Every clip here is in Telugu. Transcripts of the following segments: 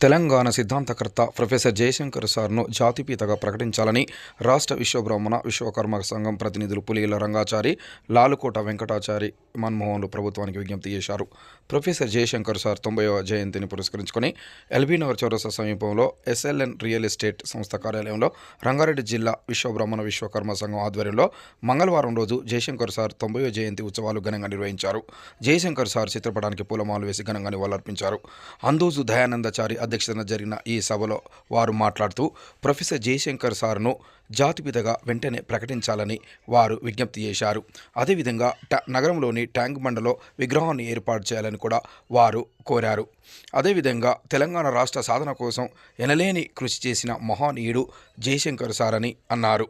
తెలంగాణ సిద్ధాంతకర్త ప్రొఫెసర్ జయశంకర్ సార్ను జాతిపీతగా ప్రకటించాలని రాష్ట్ర విశ్వబ్రాహ్మణ విశ్వకర్మ సంఘం ప్రతినిధులు పులిల రంగాచారి లాలుకోట వెంకటాచారి మన్మోహన్లు ప్రభుత్వానికి విజ్ఞప్తి చేశారు. ప్రొఫెసర్ జయశంకర్ సార్ తొంభైవ జయంతిని పురస్కరించుకొని ఎల్బీనగర్ చౌరస సమీపంలో ఎస్ఎల్ఎన్ రియల్ ఎస్టేట్ సంస్థ కార్యాలయంలో రంగారెడ్డి జిల్లా విశ్వబ్రాహ్మణ విశ్వకర్మ సంఘం ఆధ్వర్యంలో మంగళవారం రోజు జయశంకర్ సార్ తొంభైవ జయంతి ఉత్సవాలు ఘనంగా నిర్వహించారు. జయశంకర్ సార్ చిత్రపటానికి పూలమాలు వేసి ఘనంగా నివాళులర్పించారు. అందోజు దయానందచారి అధ్యక్షతన జరిగిన ఈ సభలో వారు మాట్లాడుతూ ప్రొఫెసర్ జయశంకర్ సార్ను జాతిపితగా వెంటనే ప్రకటించాలని వారు విజ్ఞప్తి చేశారు. అదేవిధంగా నగరంలోని ట్యాంక్ బండలో విగ్రహాన్ని ఏర్పాటు చేయాలని కూడా వారు కోరారు. అదేవిధంగా తెలంగాణ రాష్ట్ర సాధన కోసం ఎనలేని కృషి చేసిన మహానీయుడు జయశంకర్ సార్ అని అన్నారు.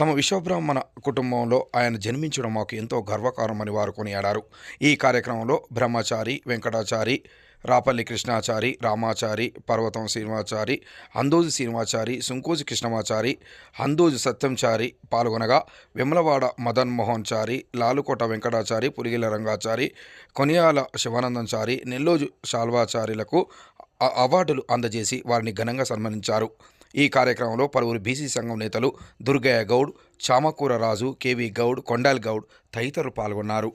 తమ విశ్వబ్రాహ్మణ కుటుంబంలో ఆయన జన్మించడం మాకు ఎంతో గర్వకారమని వారు కొనియాడారు. ఈ కార్యక్రమంలో బ్రహ్మచారి వెంకటాచారి రాపల్లి కృష్ణాచారి రామాచారి పర్వతం శ్రీనివాచారి అందోజు శ్రీనివాచారి సుంకోజి కృష్ణమాచారి అందోజు సత్యంచారి పాల్గొనగా విమలవాడ మదన్ మోహన్ చారి లాలుకోట వెంకటాచారి పురిగిల రంగాచారి కొనియాల శివానందంచారి నెల్లోజు శాల్వాచారిలకు అవార్డులు అందజేసి వారిని ఘనంగా సన్మానించారు. ఈ కార్యక్రమంలో పలువురు బీసీ సంఘం నేతలు దుర్గయ్య గౌడ్ చామకూర రాజు కేవీ గౌడ్ కొండాల్ గౌడ్ తదితరులు పాల్గొన్నారు.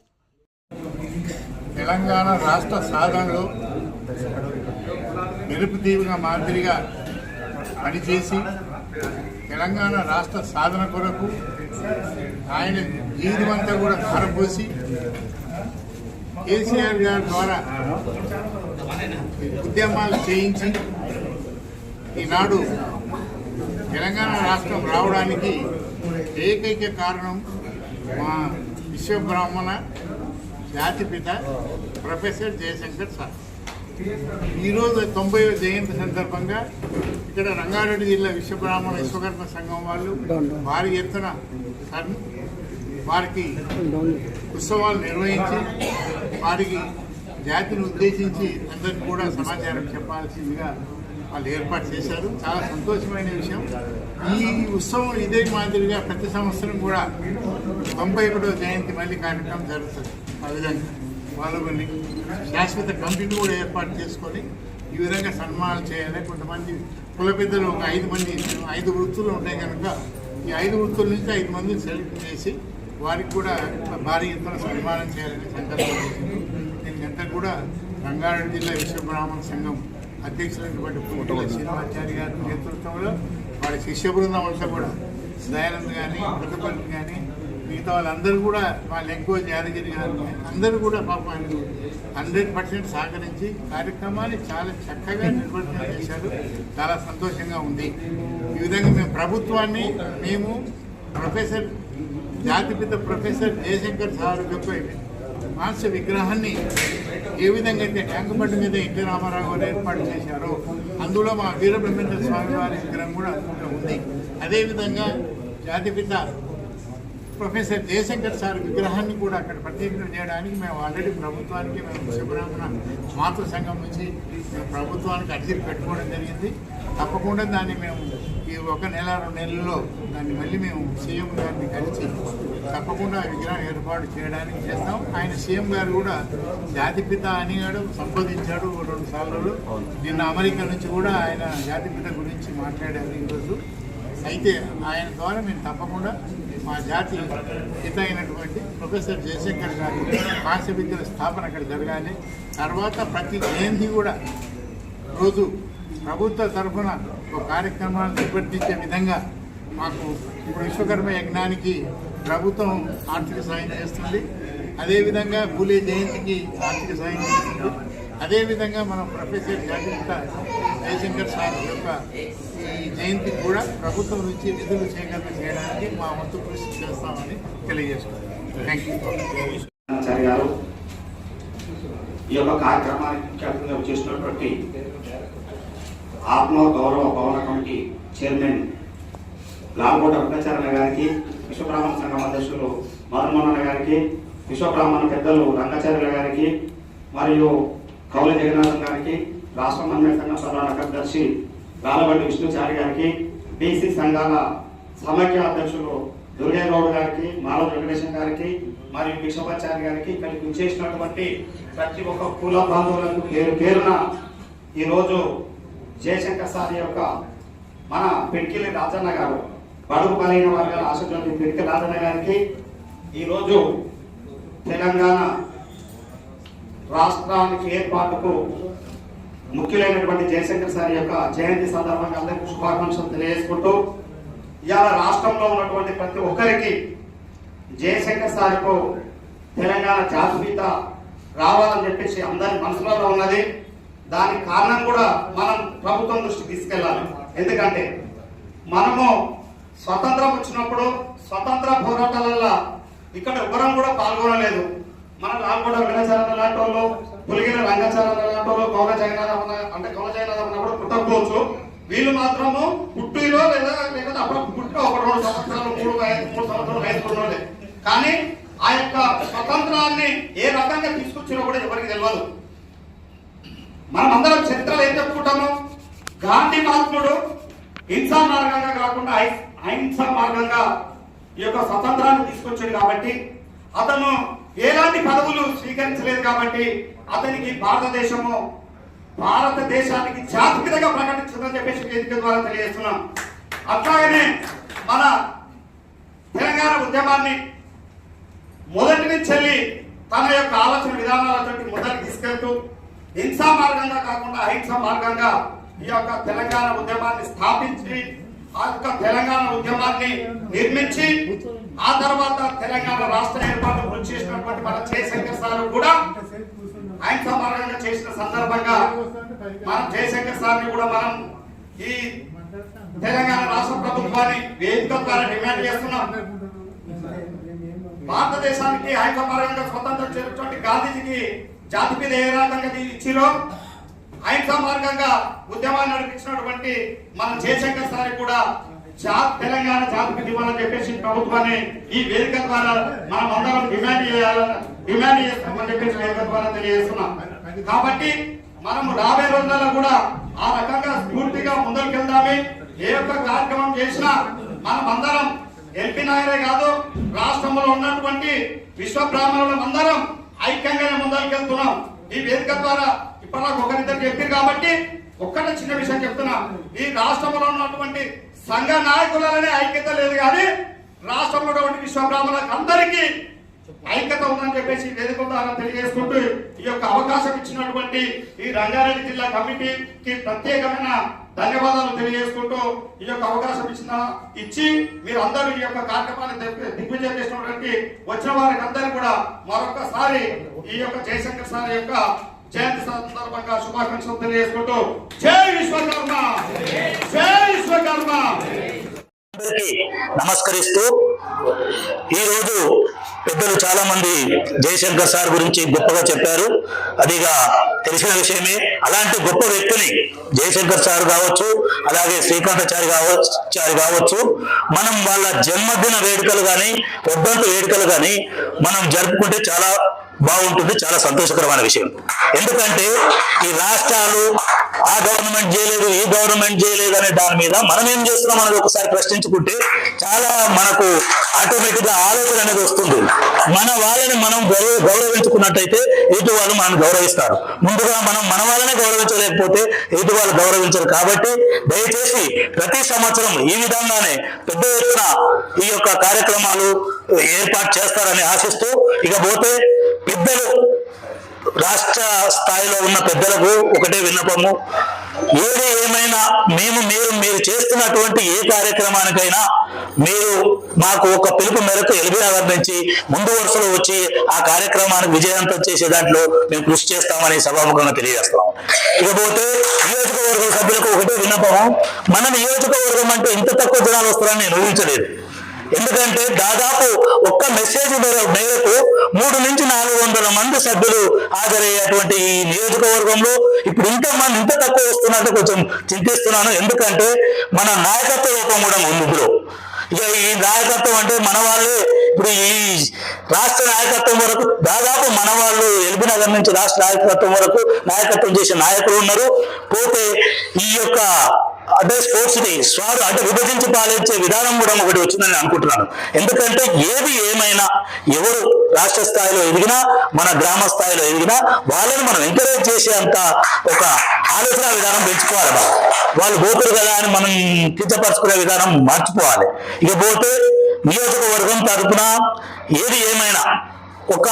తెలంగాణ రాష్ట్ర సాధనలో నిరుపదీవుగా మాదిరిగా పనిచేసి తెలంగాణ రాష్ట్ర సాధన కొరకు ఆయన జీవితమంతా కూడా కారపోసి కేసీఆర్ గారి ద్వారా ఉద్యమాలు చేయించి ఈనాడు తెలంగాణ రాష్ట్రం రావడానికి ఏకైక కారణం మా విశ్వబ్రాహ్మణ జాతిపిత ప్రొఫెసర్ జయశంకర్ సార్. ఈరోజు తొంభై జయంతి సందర్భంగా ఇక్కడ రంగారెడ్డి జిల్లా విశ్వబ్రాహ్మణ విశ్వకర్మ సంఘం వాళ్ళు వారి ఎత్తున సార్ వారికి ఉత్సవాలు నిర్వహించి వారికి జాతిని ఉద్దేశించి అందరికి కూడా సమాచారం చెప్పాల్సిందిగా వాళ్ళు ఏర్పాటు చేశారు. చాలా సంతోషమైన విషయం. ఈ ఉత్సవం ఇదే మాదిరిగా ప్రతి సంవత్సరం కూడా తొంభై ఒకటో జయంతి మళ్ళీ కార్యక్రమం జరుగుతుంది. ఆ విధంగా శాశ్వత కమిటీని కూడా ఏర్పాటు చేసుకొని ఈ విధంగా సన్మానాలు చేయాలి. కొంతమంది కుల పెద్దలు ఒక ఐదు మంది ఐదు వృత్తులు ఉంటాయి కనుక ఈ ఐదు వృత్తుల నుంచి ఐదు మందిని సెలెక్ట్ చేసి వారికి కూడా భారీ ఎత్తున సన్మానం చేయాలని సంకల్పం చేసింది. దీనికంతా కూడా రంగారెడ్డి జిల్లా విశ్వబ్రాహ్మణ సంఘం అధ్యక్షులైనటువంటి పుట్టల శ్రీనివాచారి గారి నేతృత్వంలో వారి శిష్య బృందం అంతా కూడా దయానంద్ కానీ ప్రతిపల్లి కానీ మిగతా వాళ్ళందరూ కూడా వాళ్ళు ఎక్కువ యాదగిరి గారు అందరూ కూడా పాపం ఆయన హండ్రెడ్ పర్సెంట్ సహకరించి కార్యక్రమాన్ని చాలా చక్కగా నిర్వహణ చేశారు. చాలా సంతోషంగా ఉంది. ఈ విధంగా మేము ప్రభుత్వాన్ని మేము ప్రొఫెసర్ జాతిపిత ప్రొఫెసర్ జయశంకర్ సార్ యొక్క మాంస విగ్రహాన్ని ఏ విధంగా అయితే ట్యాంక్ మీద ఎన్టీ రామారావు గారు ఏర్పాటు చేశారో అందులో మా వీరబ్రహ్మేంద్ర స్వామి వారి విగ్రహం కూడా అందులో ఉంది. అదేవిధంగా జాతిపిత ప్రొఫెసర్ జయశంకర్ సార్ విగ్రహాన్ని కూడా అక్కడ ప్రత్యేకంగా చేయడానికి మేము ఆల్రెడీ ప్రభుత్వానికి మేము శివరామన మాతృ సంఘం నుంచి ప్రభుత్వానికి అర్జీ పెట్టుకోవడం జరిగింది. తప్పకుండా దాన్ని మేము ఈ ఒక నెల రెండు నెలల్లో దాన్ని మళ్ళీ మేము సీఎం గారిని కలిసి తప్పకుండా విగ్రహం ఏర్పాటు చేయడానికి చేస్తాం. ఆయన సీఎం గారు కూడా జాతిపిత అనిగాడు సంపాదించాడు రెండు సార్లు నిన్న అమెరికా నుంచి కూడా ఆయన జాతిపిత గురించి మాట్లాడారు ఈరోజు. అయితే ఆయన ద్వారా మేము తప్పకుండా మా జాతి హిత అయినటువంటి ప్రొఫెసర్ జయశంకర్ గారు పాఠ్య విద్యల స్థాపన అక్కడ జరగాలి. తర్వాత ప్రతి జయంతి కూడా రోజు ప్రభుత్వ తరఫున ఒక కార్యక్రమాన్ని నిర్వర్తించే విధంగా మాకు ఇప్పుడు విశ్వకర్మ యజ్ఞానికి ప్రభుత్వం ఆర్థిక సాయం చేస్తుంది. అదేవిధంగా పూలే జయంతికి ఆర్థిక సాయం చేస్తుంది. అదేవిధంగా మనం ప్రొఫెసర్ జాగ్రత్త జయశంకర్ సార్ యొక్క ఈ జయంతికి కూడా ప్రభుత్వం నుంచి నిధులు సేకరణ చేయడానికి మా వంతు కృషి చేస్తామని తెలియజేస్తున్నాం థ్యాంక్ యూ ఈ యొక్క కార్యక్రమానికి ముఖ్య అతిథిగా చేసినటువంటి ఆత్మ గౌరవ భవన కమిటీ చైర్మన్ లాల్కోట వెంకటాచార్య గారికి విశ్వబ్రాహ్మణ సంఘం అధ్యక్షులు మదన్మోహన్ గారికి విశ్వబ్రాహ్మణ పెద్దలు రంగాచార్యుల గారికి మరియు కౌల జగన్నాథం గారికి రాష్ట్ర మండలి సంఘ ప్రధాన కార్యదర్శి గాలబండి విష్ణుచారి గారికి బీసీ సంఘాల సమైక్య అధ్యక్షులు దుర్గేగౌడ్ గౌడ్ గారికి మాలవ వెంకటేశం గారికి మరియు విశ్వపాచార్య గారికి ఇక్కడికి వచ్చేసినటువంటి ప్రతి ఒక్క కుల బాంధవులకు పేరు పేరున ఈరోజు జయశంకర్ సార్ యొక్క మన పిడికిలి రాజన్న గారు బడుగు బలైన వర్గాల ఆశజ్యోతి పిడికిలి రాజన్న గారికి ఈరోజు తెలంగాణ రాష్ట్రానికి ఏర్పాటుకు ముఖ్యులైనటువంటి జయశంకర్ సార్ యొక్క జయంతి సందర్భంగా అందరికీ శుభాకాంక్షలు తెలియజేసుకుంటూ ఇవాళ రాష్ట్రంలో ఉన్నటువంటి ప్రతి ఒక్కరికి జయశంకర్ సార్కు తెలంగాణ జాతిపీత రావాలని చెప్పేసి అందరి మనసులలో ఉన్నది. దానికి కారణం కూడా మనం ప్రభుత్వం దృష్టికి తీసుకెళ్ళాలి. ఎందుకంటే మనము స్వతంత్రం వచ్చినప్పుడు స్వతంత్ర పోరాటాలలో ఇక్కడ ఎవరం కూడా పాల్గొనలేదు. మన రామగూడ వినచరణ లాంటి వాళ్ళు పులిగిన రంగచరణ లాంటి కౌల జగన్నాథం అంటే కౌల జగన్నాథం అన్న కూడా పుట్టకపోవచ్చు. వీళ్ళు మాత్రము పుట్టిలో లేదా లేకపోతే అప్పుడు పుట్టిన ఒక రెండు సంవత్సరాలు మూడు ఐదు- మూడు సంవత్సరాలు వయసుకున్నోళ్ళే కానీ ఆ యొక్క స్వతంత్రాన్ని ఏ రకంగా తీసుకొచ్చినా కూడా ఎవరికి తెలియదు మనం అందరం చరిత్రలు ఏం చెప్పుకుంటాము గాంధీ మహాత్ముడు హింసా మార్గంగా కాకుండా అహింసా మార్గంగా ఈ యొక్క స్వతంత్రాన్ని తీసుకొచ్చాడు కాబట్టి అతను ఎలాంటి పదవులు స్వీకరించలేదు కాబట్టి అతనికి భారతదేశము భారతదేశానికి జాతిపితగా ప్రకటించిందని చెప్పేసి వేదిక ద్వారా తెలియజేస్తున్నాం. అట్లాగనే మన తెలంగాణ ఉద్యమాన్ని మొదటి నుంచి వెళ్ళి తన యొక్క ఆలోచన విధానాలతోటి మొదటి తీసుకెళ్తూ హింసా మార్గంగా కాకుండా అహింసా మార్గంగా ఈ యొక్క తెలంగాణ ఉద్యమాన్ని స్థాపించి ఆ యొక్క తెలంగాణ ఉద్యమాన్ని నిర్మించి ఆ తర్వాత తెలంగాణ రాష్ట్ర ఏర్పాటు కృషి చేసినటువంటి మన జయశంకర్ కూడా ఆయన మార్గంగా చేసిన సందర్భంగా మనం జయశంకర్ సార్ని కూడా మనం ఈ తెలంగాణ రాష్ట్ర ప్రభుత్వాన్ని వేదిక ద్వారా డిమాండ్ చేస్తున్నాం. భారతదేశానికి ఐకపరంగా స్వతంత్రం చేసినటువంటి గాంధీజీకి జాతి మీద ఏ రకంగా ఇచ్చిరో అహింసా మార్గంగా ఉద్యమాన్ని నడిపించినటువంటి మన జయశంకర్ సార్ కూడా జాబ్ తెలంగాణ జాతికి ఇవ్వాలని చెప్పేసి ప్రభుత్వాన్ని ఈ వేదిక ద్వారా మనం అందరం డిమాండ్ చేయాలని డిమాండ్ చేస్తామని చెప్పేసి వేదిక ద్వారా తెలియజేస్తున్నాం. కాబట్టి మనం రాబోయే రోజులలో కూడా ఆ రకంగా స్ఫూర్తిగా ముందరికెళ్దామే. ఏ ఒక్క కార్యక్రమం చేసినా మనం అందరం ఎంపీ నాయరే కాదు రాష్ట్రంలో ఉన్నటువంటి విశ్వ బ్రాహ్మణులం అందరం ఐక్యంగానే ముందరికెళ్తున్నాం. ఈ వేదిక ద్వారా ఇప్పటిదాకా ఒకరిద్దరు చెప్పారు కాబట్టి ఒక్కటే చిన్న విషయం చెప్తున్నా. ఈ రాష్ట్రంలో ఉన్నటువంటి సంఘ నాయకులనే ఐక్యత లేదు కానీ రాష్ట్రంలో ఉన్నటువంటి విశ్వబ్రాహ్మణులకు అందరికీ ఐక్యత ఉందని చెప్పేసి ఈ వేదిక ద్వారా తెలియజేసుకుంటూ ఈ యొక్క అవకాశం ఇచ్చినటువంటి ఈ రంగారెడ్డి జిల్లా కమిటీకి ప్రత్యేకమైన ధన్యవాదాలు తెలియజేసుకుంటూ ఈ యొక్క అవకాశం ఇచ్చిన ఇచ్చి మీరు అందరూ ఈ యొక్క కార్యక్రమాన్ని దిగ్విజయం చేసినటువంటి వచ్చిన వారికి అందరికీ కూడా మరొకసారి ఈ యొక్క జయశంకర్ సార్ యొక్క జయంతి సందర్భంగా శుభాకాంక్షలు తెలియజేసుకుంటూ జై విశ్వకర్మ! జై విశ్వకర్మ! నమస్కరిస్తూ ఈరోజు పెద్దలు చాలా మంది జయశంకర్ సార్ గురించి గొప్పగా చెప్పారు. అదిగా తెలిసిన విషయమే. అలాంటి గొప్ప వ్యక్తిని జయశంకర్ సార్ కావచ్చు అలాగే శ్రీకాంతాచారి కావచ్చారి కావచ్చు మనం వాళ్ళ జన్మదిన వేడుకలు కానీ పొద్దంత వేడుకలు కానీ మనం జరుపుకుంటే చాలా బాగుంటుంది చాలా సంతోషకరమైన విషయం. ఎందుకంటే ఈ రాష్ట్రాలు ఆ గవర్నమెంట్ చేయలేదు ఈ గవర్నమెంట్ చేయలేదు అనే దాని మీద మనం ఏం చేస్తున్నాం అనేది ఒకసారి ప్రశ్నించుకుంటే చాలా మనకు ఆటోమేటిక్గా ఆలోచన అనేది వస్తుంది. మన వాళ్ళని మనం గౌరవ గౌరవించుకున్నట్టయితే ఎదుటి వాళ్ళు మనం గౌరవిస్తారు. ముందుగా మనం మన వాళ్ళనే గౌరవించలేకపోతే ఎదుటి వాళ్ళు గౌరవించరు. కాబట్టి దయచేసి ప్రతి సంవత్సరం ఈ విధంగానే పెద్ద ఎత్తున ఈ యొక్క కార్యక్రమాలు ఏర్పాటు చేస్తారని ఆశిస్తూ ఇకపోతే పెద్దలు రాష్ట్ర స్థాయిలో ఉన్న పెద్దలకు ఒకటే విన్నపము. ఏది ఏమైనా మేము మీరు మీరు చేస్తున్నటువంటి ఏ కార్యక్రమానికైనా మీరు మాకు ఒక పిలుపు మేరకు ఎల్బీ నగర్ నుంచి ముందు వరుసలో వచ్చి ఆ కార్యక్రమానికి విజయవంతం చేసే దాంట్లో మేము కృషి చేస్తామని సభాముఖంగా తెలియజేస్తాం ఇకపోతే నియోజకవర్గ సభ్యులకు ఒకటే విన్నపము. మన నియోజకవర్గం అంటే ఇంత తక్కువ జనాలు వస్తారని నేను ఊహించలేదు. ఎందుకంటే దాదాపు ఒక్క మెసేజ్ మేరకు మూడు నుంచి నాలుగు వందల మంది సభ్యులు హాజరయ్యేటువంటి ఈ నియోజకవర్గంలో ఇప్పుడు ఇంత మంది ఇంత తక్కువ వస్తున్నట్టు కొంచెం చింతిస్తున్నాను. ఎందుకంటే మన నాయకత్వ లోపం కూడా ఉంది ఇప్పుడు. ఇక ఈ నాయకత్వం అంటే మన వాళ్ళే. ఇప్పుడు ఈ రాష్ట్ర నాయకత్వం వరకు దాదాపు మన వాళ్ళు ఎల్బీనగర్ నుంచి రాష్ట్ర నాయకత్వం వరకు నాయకత్వం చేసే నాయకులు ఉన్నారు. పోతే ఈ యొక్క అంటే స్పోర్ట్స్ని స్వారు అంటే విభజించి పాలించే విధానం కూడా ఒకటి వచ్చిందని అనుకుంటున్నాను ఎందుకంటే ఏది ఏమైనా ఎవరు రాష్ట్ర స్థాయిలో ఎదిగినా మన గ్రామ స్థాయిలో ఎదిగినా వాళ్ళని మనం ఎంకరేజ్ చేసే అంత ఒక ఆలోచన విధానం పెంచుకోవాలి మనం. వాళ్ళు పోతురు కదా అని మనం కించపరచుకునే విధానం మార్చిపోవాలి ఇకపోతే నియోజకవర్గం తరపున ఏది ఏమైనా ఒక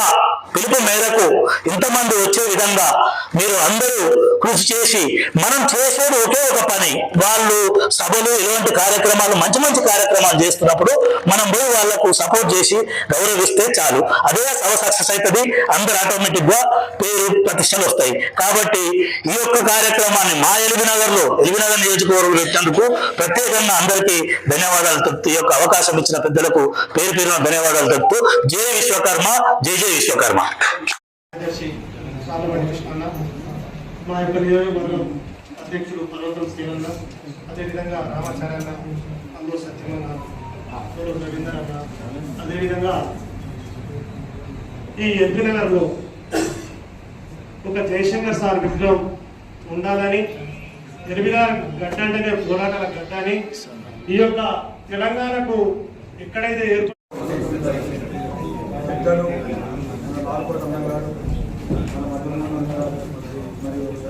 పిలుపు మేరకు ఇంతమంది వచ్చే విధంగా మీరు అందరూ కృషి చేసి మనం చేసేది ఒకే ఒక పని. వాళ్ళు సభలు ఇలాంటి కార్యక్రమాలు మంచి మంచి కార్యక్రమాలు చేస్తున్నప్పుడు మనం పోయి వాళ్ళకు సపోర్ట్ చేసి గౌరవిస్తే చాలు. అదే సభ సక్సెస్ అవుతుంది అందరు ఆటోమేటిక్గా పేరు ప్రతిష్టలు వస్తాయి. కాబట్టి ఈ యొక్క కార్యక్రమాన్ని మా ఎలిబినగర్లో ఎలిబినగర్ నియోజకవర్గం పెట్టినందుకు ప్రత్యేకంగా అందరికీ ధన్యవాదాలు తెలుపుతూ ఈ యొక్క అవకాశం ఇచ్చిన పెద్దలకు పేరు పేరున ధన్యవాదాలు తెలుపుతూ జే విశ్వకర్మ జై జై విశ్వకర్మ. కార్యదర్శి మా యొక్క నియోజకవర్గం అధ్యక్షుడు పర్వతం శ్రీవన్న అదేవిధంగా రామాచార్యన్న అందులో సత్యమన్న తోడు రవీంద్రన్న అదేవిధంగా ఈ ఎద్దునగర్లో ఒక జయశంకర్ సార్ విగ్రహం ఉండాలని ఎనిమిదా గడ్డ అంటేనే పోరాటాల గడ్డ అని ఈ యొక్క తెలంగాణకు ఎక్కడైతే ఏర్ప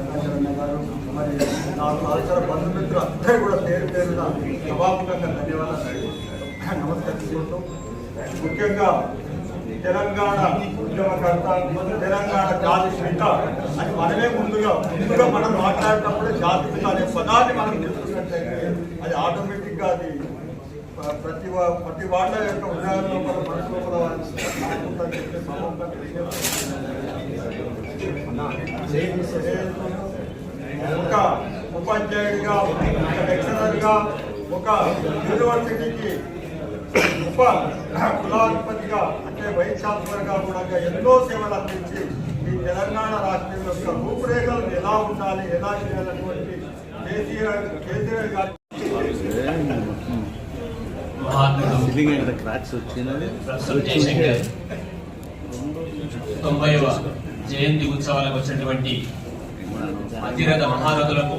వెంకటరమణ గారు మరి నాకు ఆచార బంధుమిత్రులు అందరూ కూడా పేరు పేరున సభాముఖంగా ధన్యవాదాలు నమస్కరించుకుంటూ ముఖ్యంగా తెలంగాణ ఉద్యమకర్త తెలంగాణ జాతి పిత అని మనమే ముందుగా ముందుగా మనం మాట్లాడేటప్పుడు జాతి పిత అనే పదాన్ని మనం తెలుసుకున్నట్లయితే అది ఆటోమేటిక్గా అది ప్రతి ప్రతి వాళ్ళ యొక్క హృదయాల లోపల మనసు లోపల అనుకుంటారని చెప్పి ఒక ఉపాధ్యాయుడిగా ఒక లెక్చరర్గా ఒక యూనివర్సిటీకి ఉప కులాధిపతిగా అంటే వైస్ ఛాన్సలర్గా కూడా ఎన్నో సేవలు అందించి ఈ తెలంగాణ రాష్ట్రం యొక్క రూపురేఖలు ఎలా ఉండాలి ఎలా చేయాలన్నటువంటి కేసీఆర్ కేసీఆర్ గారి తొంభైవ జయంతి ఉత్సవాలకు వచ్చినటువంటి అతిరథ మహారథులకు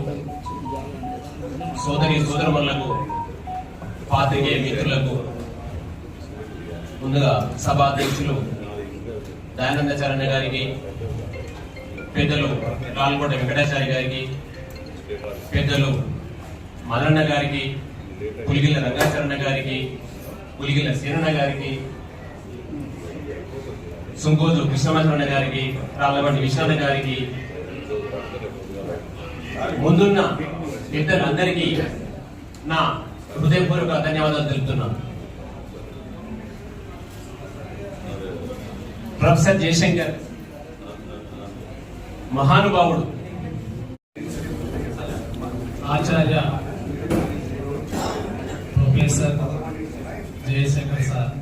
సోదరి సోదరులకు పాత్రికేయ మిత్రులకు ముందుగా సభాధ్యక్షులు దయానందచరణ గారికి పెద్దలు రాల్కోట వెంకటాచారి గారికి పెద్దలు మల్లన్న గారికి పులిగిల్ల రంగాచరణ గారికి పులిగిల్ల సీరణ గారికి సుంకోజు కృష్ణమాచరణ గారికి రాళ్ళబండి విశ్వనాథ గారికి ముందున్న పెద్దలందరికీ నా హృదయపూర్వక ధన్యవాదాలు తెలుపుతున్నాను. ప్రొఫెసర్ జయశంకర్ మహానుభావుడు ఆచార్య ప్రొఫెసర్ జయశంకర్ సార్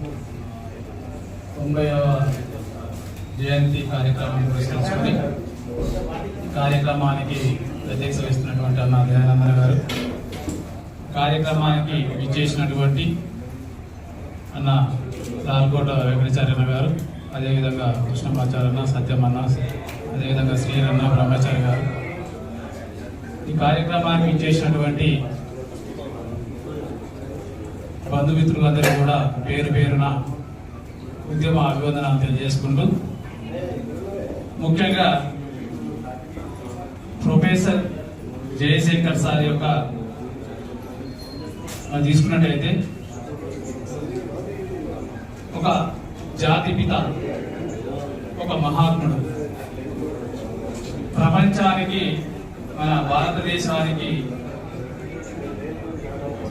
తొంభైవ జయంతి కార్యక్రమాన్ని పురస్కరించుకొని కార్యక్రమానికి అధ్యక్ష వహిస్తున్నటువంటి అన్న దయానందన గారు కార్యక్రమానికి విచ్చేసినటువంటి అన్న లాల్కోట వెంకటాచార్యన్న గారు అదేవిధంగా కృష్ణమాచార్యన్న సత్యమన్న అదేవిధంగా శ్రీరన్న బ్రహ్మచారి గారు. ఈ కార్యక్రమానికి ఇచ్చేసినటువంటి బంధుమిత్రులందరూ కూడా పేరు పేరున ఉద్యమ అభివందనాలు తెలియజేసుకుంటూ ముఖ్యంగా ప్రొఫెసర్ జయశంకర్ సార్ యొక్క తీసుకున్నట్టయితే ఒక జాతిపిత ఒక మహాత్ముడు. ప్రపంచానికి మన భారతదేశానికి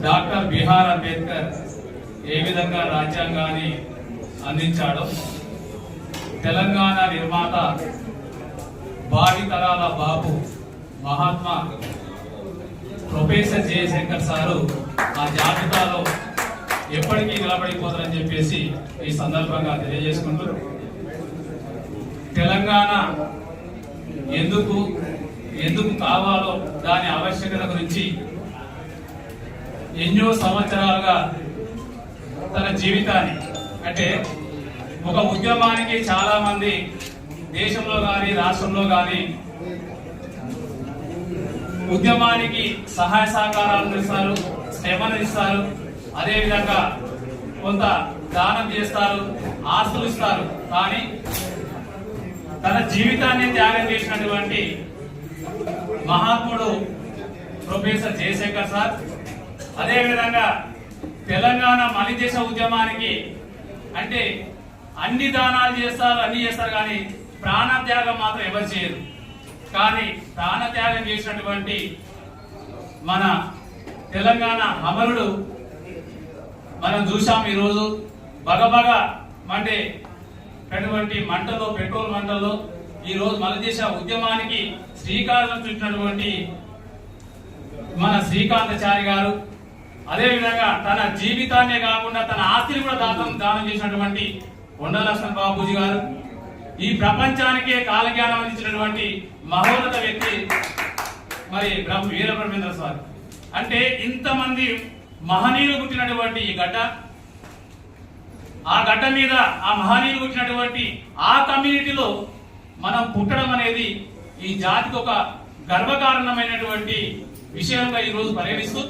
డాక్టర్ బిహార్ అంబేద్కర్ ఏ విధంగా రాజ్యాంగాన్ని అందించాడో తెలంగాణ నిర్మాత భావితరాల బాబు మహాత్మా ప్రొఫెసర్ జయశంకర్ సారు ఆ జాబితాలో ఎప్పటికీ నిలబడిపోతారని చెప్పేసి ఈ సందర్భంగా తెలియజేసుకుంటూ తెలంగాణ ఎందుకు ఎందుకు కావాలో దాని ఆవశ్యకత గురించి ఎన్నో సంవత్సరాలుగా తన జీవితాన్ని అంటే ఒక ఉద్యమానికి చాలా మంది దేశంలో కానీ రాష్ట్రంలో కానీ ఉద్యమానికి సహాయ సహకారాలు అందిస్తారు శ్రమను ఇస్తారు అదేవిధంగా కొంత దానం చేస్తారు ఆస్తులు ఇస్తారు. కానీ తన జీవితాన్ని త్యాగం చేసినటువంటి మహాత్ముడు ప్రొఫెసర్ జయశంకర్ సార్ అదేవిధంగా తెలంగాణ మలిదేశ ఉద్యమానికి అంటే అన్ని దానాలు చేస్తారు అన్ని చేస్తారు కానీ ప్రాణత్యాగం మాత్రం ఎవరు చేయరు. కానీ ప్రాణత్యాగం చేసినటువంటి మన తెలంగాణ అమరుడు మనం చూసాం ఈరోజు. బగబగ అంటే అటువంటి మంటలో పెట్రోల్ మంటల్లో ఈ రోజు మలదేశ ఉద్యమానికి శ్రీకారం చుట్టినటువంటి మన శ్రీకాంతచారి గారు అదేవిధంగా తన జీవితాన్నే కాకుండా తన ఆస్తిని కూడా దానం దానం చేసినటువంటి కొండ లక్ష్మణ్ బాబూజీ గారు. ఈ ప్రపంచానికే కాలజ్ఞానం అందించినటువంటి మహోన్నత వ్యక్తి మరి వీర బ్రహ్మేంద్ర స్వామి అంటే ఇంతమంది మహనీయులు పుట్టినటువంటి ఈ గడ్డ ఆ గడ్డ మీద ఆ మహనీయులు పుట్టినటువంటి ఆ కమ్యూనిటీలో మనం పుట్టడం అనేది ఈ జాతికి ఒక గర్వకారణమైనటువంటి విషయంగా ఈరోజు పర్యటిస్తూ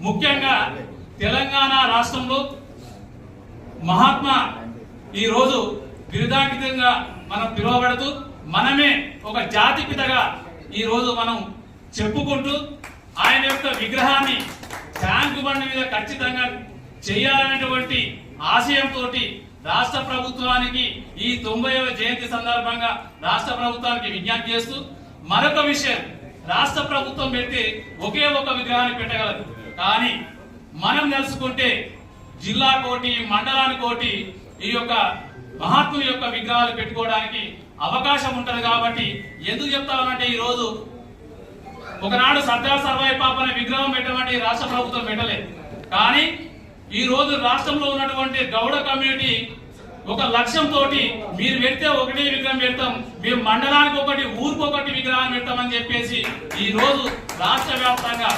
ముఖ్యంగా తెలంగాణ రాష్ట్రంలో మహాత్మా ఈ రోజు బిరుదాంకితంగా మనం పిలువబడుతూ మనమే ఒక జాతి పితగా ఈ రోజు మనం చెప్పుకుంటూ ఆయన యొక్క విగ్రహాన్ని ట్యాంకు బండి మీద ఖచ్చితంగా చేయాలనేటువంటి ఆశయంతో రాష్ట్ర ప్రభుత్వానికి ఈ తొంభైవ జయంతి సందర్భంగా రాష్ట్ర ప్రభుత్వానికి విజ్ఞప్తి చేస్తూ మరొక విషయం రాష్ట్ర ప్రభుత్వం పెడితే ఒకే ఒక విగ్రహాన్ని పెట్టగలదు. కానీ మనం తెలుసుకుంటే జిల్లా కోటి మండలానికి కోటి ఈ యొక్క మహాత్ముని యొక్క విగ్రహాలు పెట్టుకోవడానికి అవకాశం ఉంటది కాబట్టి ఎందుకు చెప్తామంటే ఈ రోజు ఒకనాడు సర్దార్ సర్వాయి పాప అనే విగ్రహం పెట్టమంటే ఈ రాష్ట్ర ప్రభుత్వం పెట్టలేదు. కానీ ఈ రోజు రాష్ట్రంలో ఉన్నటువంటి గౌడ కమ్యూనిటీ ఒక లక్ష్యంతో మీరు పెడితే ఒకటే విగ్రహం పెడతాం మేము మండలానికి ఒకటి ఊరికి ఒకటి విగ్రహం పెడతామని చెప్పేసి ఈ రోజు రాష్ట్ర వ్యాప్తంగా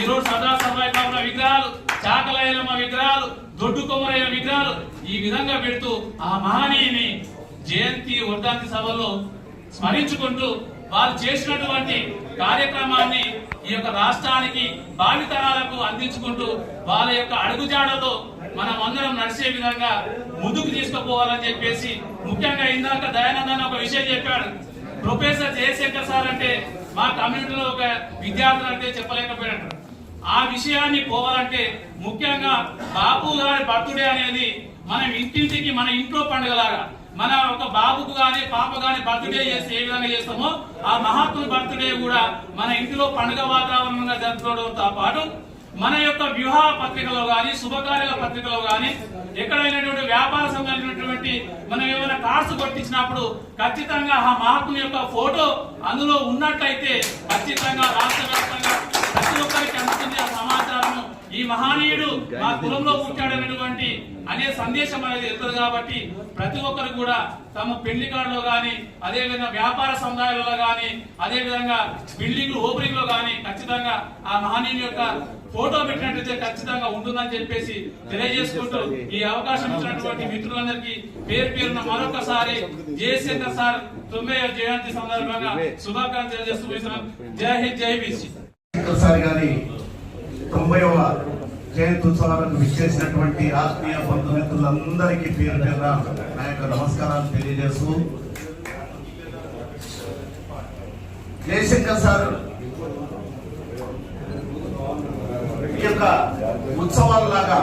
ఈ రోజు సర్దార్ సర్వాయి పాపన విగ్రహాలు చాకలయ్యలమ్మ విగ్రహాలు దొడ్డు విగ్రహాలు ఈ విధంగా పెడుతూ ఆ మహనీయుని జయంతి వర్ధాంతి సభలో స్మరించుకుంటూ వాళ్ళు చేసినటువంటి కార్యక్రమాన్ని ఈ యొక్క రాష్ట్రానికి భావితరాలకు అందించుకుంటూ వాళ్ళ యొక్క అడుగుజాడలో మనం అందరం నడిచే విధంగా ముందుకు తీసుకుపోవాలని చెప్పేసి ముఖ్యంగా ఇందాక దయానందన్ ఒక విషయం చెప్పాడు. ప్రొఫెసర్ జయశంకర్ సార్ అంటే మా కమ్యూనిటీలో ఒక విద్యార్థులు అంటే చెప్పలేకపోయాడు ఆ విషయాన్ని పోవాలంటే ముఖ్యంగా బాపు గారి బర్త్డే అనేది మనం ఇంటింటికి మన ఇంట్లో పండుగలాగా మన ఒక బాబుకు గాని పాప గాని బర్త్డే చేసి ఏ విధంగా చేస్తామో ఆ మహాత్ముని బర్త్డే కూడా మన ఇంటిలో పండుగ వాతావరణంగా జరుపుకోవడంతో పాటు మన యొక్క వివాహ పత్రికలో గాని శుభకార్యాల పత్రికలో గాని ఎక్కడైనటువంటి వ్యాపార సంబంధించినటువంటి మనం ఏమైనా కార్డ్స్ కొట్టించినప్పుడు ఖచ్చితంగా ఆ మహాత్ముని యొక్క ఫోటో అందులో ఉన్నట్లయితే ఖచ్చితంగా రాష్ట్ర వ్యాప్తంగా ఒక్కరికి అందుతుంది ఆ సమాచారం ఈ మహనీయుడు మా కులంలో పుట్టాడనేటువంటి అనే సందేశం అనేది వెళ్తుంది కాబట్టి ప్రతి ఒక్కరు కూడా తమ పెళ్ళి కార్డులో కానీ అదేవిధంగా వ్యాపార సముదాయాలలో కానీ అదేవిధంగా బిల్డింగ్ ఓపెనింగ్లో కానీ ఖచ్చితంగా ఆ మహనీయుని యొక్క ఫోటో పెట్టినట్లయితే ఖచ్చితంగా ఉంటుందని చెప్పేసి తెలియజేసుకుంటూ ఈ అవకాశం ఇచ్చినటువంటి మిత్రులందరికీ పేరు పేరున మరొకసారి జయశంకర్ సార్ తొంభై జయంతి సందర్భంగా శుభాకాంక్షలు తెలియజేస్తూ జై హింద్ జై బీసీ. సార్ గారి తొంభైవ జయంతి ఉత్సవాలను విచ్చేసినటువంటి ఆత్మీయ బంధుమిత్రులందరికీ పేరు పేరున నా యొక్క నమస్కారాలు తెలియజేస్తూ జయశంకర్ సార్. ఈ యొక్క ఉత్సవాలలాగా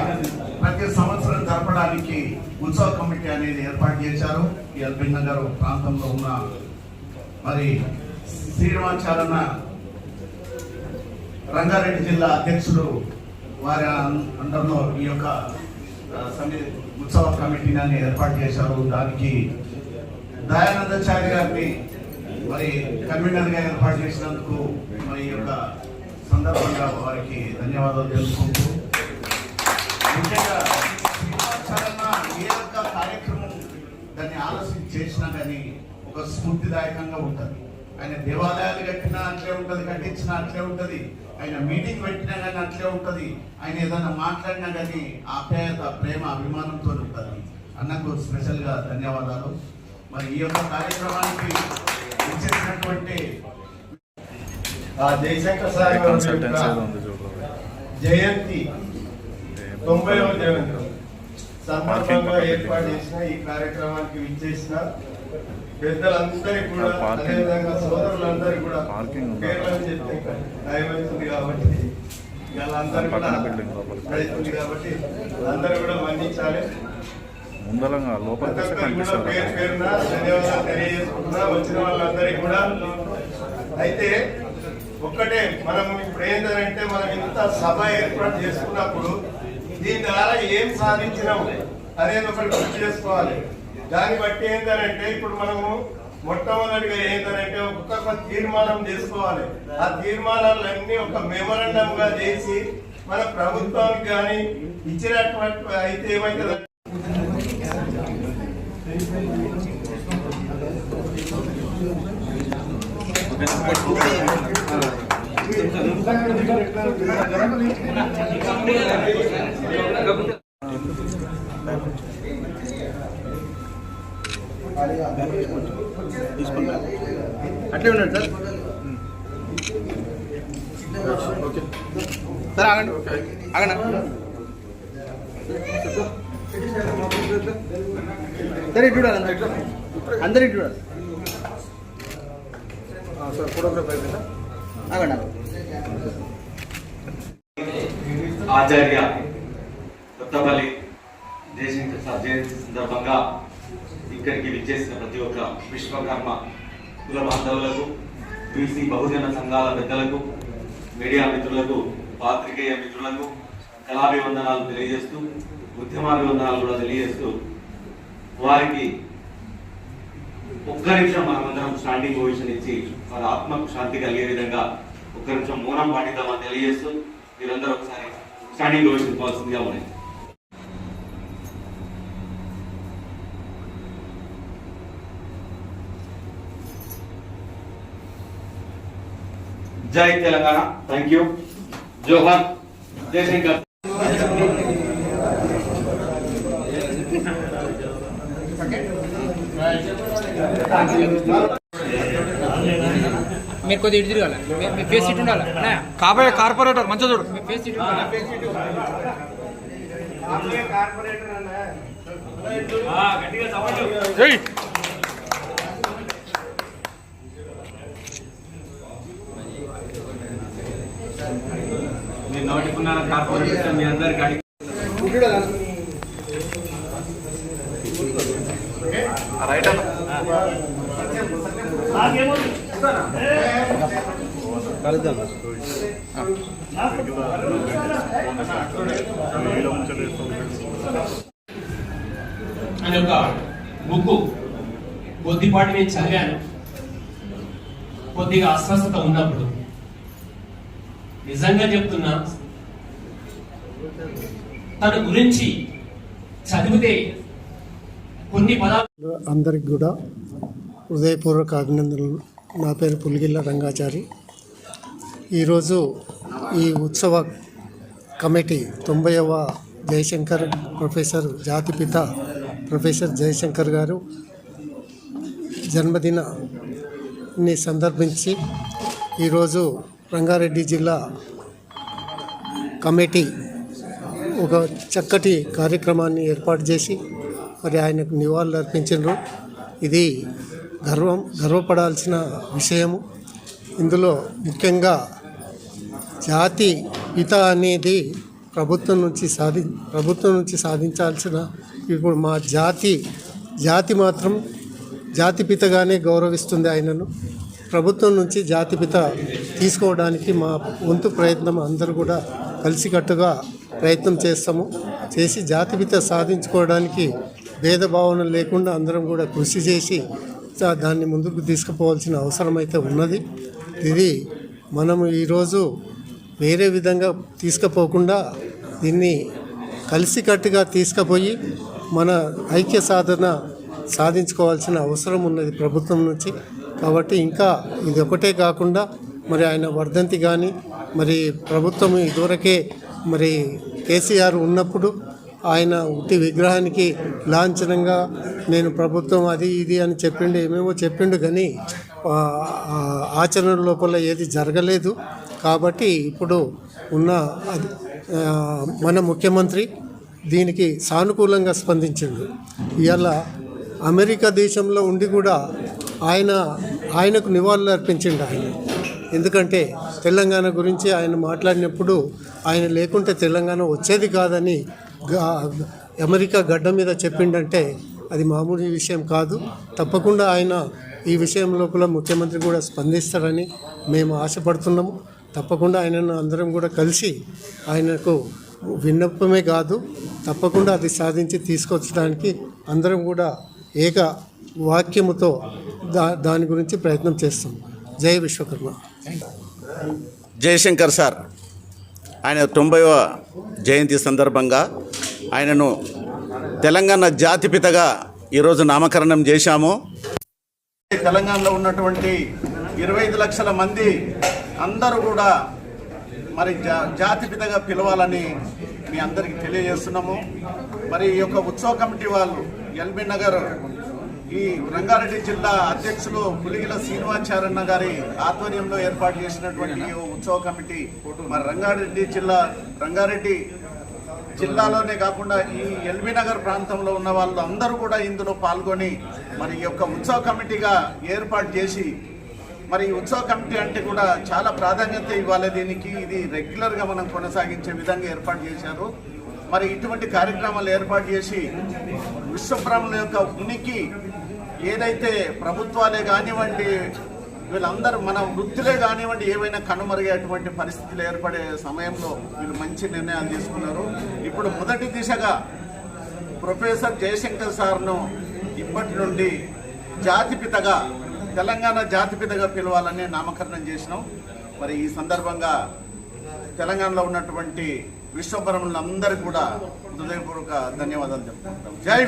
ప్రతి సంవత్సరం జరపడానికి ఉత్సవ కమిటీ అనేది ఏర్పాటు చేశారు. ఈ ఎల్బీ నగర్ ప్రాంతంలో ఉన్న మరి శ్రీనివాచారణ రంగారెడ్డి జిల్లా అధ్యక్షుడు వారి అన్- ఈ యొక్క ఆ, ఉత్సవ కమిటీని ఏర్పాటు చేశారు. దానికి దయానందాచార్య గారిని మరి కన్వీనర్గా ఏర్పాటు చేసినందుకు మరి ఈ యొక్క సందర్భంగా వారికి ధన్యవాదాలు తెలుసుకుంటూ ముఖ్యంగా శ్రీనివాసారన్న ఏ యొక్క కార్యక్రమం దాన్ని ఆలస్యం చేసినా కానీ ఒక స్ఫూర్తిదాయకంగా ఉంటుంది. ఆయన దేవాలయాలు కట్టినా అట్లే ఉంటుంది కట్టించినా అట్లే ఉంటుంది. ఆయన మీటింగ్ పెట్టినా కానీ అట్లే ఉంటది. ఆయన ఏదైనా మాట్లాడినా కానీ ఆప్యాయత ప్రేమ అభిమానంతో ఉంటుంది. అన్నకు స్పెషల్గా ధన్యవాదాలు. మరి ఈ యొక్క కార్యక్రమానికి ఇచ్చేసినటువంటి జయశంకర్ సార్ జయంతి తొంభైవ జయంతి సందర్భంగా ఏర్పాటు చేసిన ఈ కార్యక్రమానికి విచ్చేసిన పెద్దలందరికీ కూడా అదేవిధంగా సోదరులందరికీ కూడా పేర్లను చెప్తే నయమవుతుంది కాబట్టి వాళ్ళందరూ కూడా కాబట్టి అందరూ కూడా మన్నించాలి ముందరంగా పేరు పేరున ధన్యవాదాలు తెలియజేసుకుంటున్నా. వచ్చిన వాళ్ళందరికీ కూడా. అయితే ఒక్కటే మనం ఇప్పుడు ఏంటంటే మనం ఇంత సభ ఏర్పాటు చేసుకున్నప్పుడు దీని ద్వారా ఏం సాధించినాం అనేది ఒకటి గుర్తు చేసుకోవాలి. దాన్ని బట్టి ఏంటంటే ఇప్పుడు మనము మొట్టమొదటిగా ఏంటంటే ఒక్కొక్క తీర్మానం చేసుకోవాలి. ఆ తీర్మానాలన్నీ ఒక మెమోరండం గా చేసి మన ప్రభుత్వానికి కానీ ఇచ్చినటువంటి అయితే ఏమైతే అట్లే ఉన్నాడు సార్. సార్ ఆగండి. ఆగండి. సరే ఇటు చూడాలి అందరు ఇటు చూడాలి. సార్ ఫోటోగ్రాఫ్ అయిపోయిందా? ఆగండి ఆచార్య కొత్తపల్లి దేశం జయంతి సందర్భంగా ఇక్కడికి విచ్చేసిన ప్రతి ఒక్క విశ్వకర్మ కుల బాంధవులకు బీసీ బహుజన సంఘాల పెద్దలకు మీడియా మిత్రులకు పాత్రికేయ మిత్రులకు కళాభివందనాలు తెలియజేస్తూ ఉద్యమాభివందనాలు కూడా తెలియజేస్తూ వారికి ఒక్క నిమిషం మనమందరం స్టాండింగ్ పొజిషన్ ఇచ్చి వారి ఆత్మకు శాంతి కలిగే విధంగా ఒక్క నిమిషం మౌనం పాటిద్దామని తెలియజేస్తూ మీరందరూ ఒకసారి స్టాండింగ్ పొజిషన్ ఇవ్వాల్సిందిగా ఉన్నాయి. జై తెలంగాణ. థ్యాంక్ యూ జోహార్ జయశంకర్ మీరు కొద్దిగా ఇటు తిరగాల. మీ ఫేస్ ఇటు ఉండాలి? కాబోయే కార్పొరేటర్ మంచిగా చూడు. మీ ఫేస్ ఇటు కార్పొరేటర్ అన్నా గట్టిగా సపోర్ట్ మీ మీ అందరికి అడిగి అని ఒక బుక్ కొద్దిపాటి నేను చదివాను. కొద్దిగా అస్వస్థత ఉన్నప్పుడు. నిజంగా చెప్తున్నా తన గురించి చదివితే కొన్ని పదాలు అందరికి కూడా హృదయపూర్వక అభినందనలు. నా పేరు పులిగిల్ల రంగాచారి. ఈరోజు ఈ ఉత్సవ కమిటీ తొంభైవ జయశంకర్ ప్రొఫెసర్ జాతిపిత ప్రొఫెసర్ జయశంకర్ గారు జన్మదినాన్ని సందర్భించి ఈరోజు రంగారెడ్డి జిల్లా కమిటీ ఒక చక్కటి కార్యక్రమాన్ని ఏర్పాటు చేసి మరి ఆయనకు నివాళులు అర్పించారు ఇది గర్వం గర్వపడాల్సిన విషయము. ఇందులో ముఖ్యంగా జాతి పిత అనేది ప్రభుత్వం నుంచి సాధి ప్రభుత్వం నుంచి సాధించాల్సిన ఇప్పుడు మా జాతి జాతి మాత్రం జాతిపితగానే గౌరవిస్తుంది ఆయనను. ప్రభుత్వం నుంచి జాతిపిత తీసుకోవడానికి మా వంతు ప్రయత్నం అందరూ కూడా కలిసికట్టుగా ప్రయత్నం చేస్తాము. చేసి జాతిపిత సాధించుకోవడానికి భేదభావన లేకుండా అందరం కూడా కృషి చేసి దాన్ని ముందుకు తీసుకుపోవాల్సిన అవసరం అయితే ఉన్నది. ఇది మనము ఈరోజు వేరే విధంగా తీసుకుపోకుండా దీన్ని కలిసికట్టుగా తీసుకుపోయి మన ఐక్య సాధన సాధించుకోవాల్సిన అవసరం ఉన్నది ప్రభుత్వం నుంచి. కాబట్టి ఇంకా ఇది ఒకటే కాకుండా మరి ఆయన వర్ధంతి కానీ మరి ప్రభుత్వం ఇదివరకే మరి కేసీఆర్ ఉన్నప్పుడు ఆయన ఉట్టి విగ్రహానికి లాంఛనంగా నేను ప్రభుత్వం అది ఇది అని చెప్పిండు ఏమేమో చెప్పిండు కానీ ఆచరణ లోపల ఏది జరగలేదు. కాబట్టి ఇప్పుడు ఉన్న అది- మన ముఖ్యమంత్రి దీనికి సానుకూలంగా స్పందించిండు. ఇవాళ అమెరికా దేశంలో ఉండి కూడా ఆయన ఆయనకు నివాళులు అర్పించిండు ఆయన. ఎందుకంటే తెలంగాణ గురించి ఆయన మాట్లాడినప్పుడు ఆయన లేకుంటే తెలంగాణ వచ్చేది కాదని అమెరికా గడ్డ మీద చెప్పిండంటే అది మామూలు విషయం కాదు. తప్పకుండా ఆయన ఈ విషయం లోపల ముఖ్యమంత్రి కూడా స్పందిస్తారని మేము ఆశపడుతున్నాము. తప్పకుండా ఆయనను అందరం కూడా కలిసి ఆయనకు విన్నపమే కాదు తప్పకుండా అది సాధించి తీసుకొచ్చడానికి అందరం కూడా ఏక వాక్యముతో దా దాని గురించి ప్రయత్నం చేస్తాం. జై విశ్వకర్మ. జయశంకర్ సార్ ఆయన తొంభైవ జయంతి సందర్భంగా ఆయనను తెలంగాణ జాతిపితగా ఈరోజు నామకరణం చేశాము. తెలంగాణలో ఉన్నటువంటి ఇరవై ఐదు లక్షల మంది అందరూ కూడా మరి జా జాతిపితగా పిలవాలని మీ అందరికీ తెలియజేస్తున్నాము. మరి ఈ యొక్క ఉత్సవ కమిటీ వాళ్ళు ఎల్బీ నగర్ ఈ రంగారెడ్డి జిల్లా అధ్యక్షులు పులిగిల శ్రీనివాచారన్న గారి ఆధ్వర్యంలో ఏర్పాటు చేసినటువంటి ఉత్సవ కమిటీ మరి రంగారెడ్డి జిల్లా రంగారెడ్డి జిల్లాలోనే కాకుండా ఈ ఎల్బీ నగర్ ప్రాంతంలో ఉన్న వాళ్ళు అందరూ కూడా ఇందులో పాల్గొని మరి ఈ యొక్క ఉత్సవ కమిటీగా ఏర్పాటు చేసి మరి ఉత్సవ కమిటీ అంటే కూడా చాలా ప్రాధాన్యత ఇవ్వాలి దీనికి. ఇది రెగ్యులర్గా మనం కొనసాగించే విధంగా ఏర్పాటు చేశారు. మరి ఇటువంటి కార్యక్రమాలు ఏర్పాటు చేసి విశ్వబ్రహ్మణ యొక్క ఉనికి ఏదైతే ప్రభుత్వాలే కానివ్వండి వీళ్ళందరూ మన వృత్తులే కానివ్వండి ఏవైనా కనుమరుగేటువంటి పరిస్థితులు ఏర్పడే సమయంలో వీళ్ళు మంచి నిర్ణయాలు తీసుకున్నారు. ఇప్పుడు మొదటి దిశగా ప్రొఫెసర్ జయశంకర్ సార్ను ఇప్పటి నుండి జాతిపితగా తెలంగాణ జాతిపితగా పిలవాలని నామకరణం చేసినాం. మరి ఈ సందర్భంగా తెలంగాణలో ఉన్నటువంటి విశ్వపరములందరూ కూడా హృదయపూర్వక ధన్యవాదాలు చెప్పుకుంటాం జై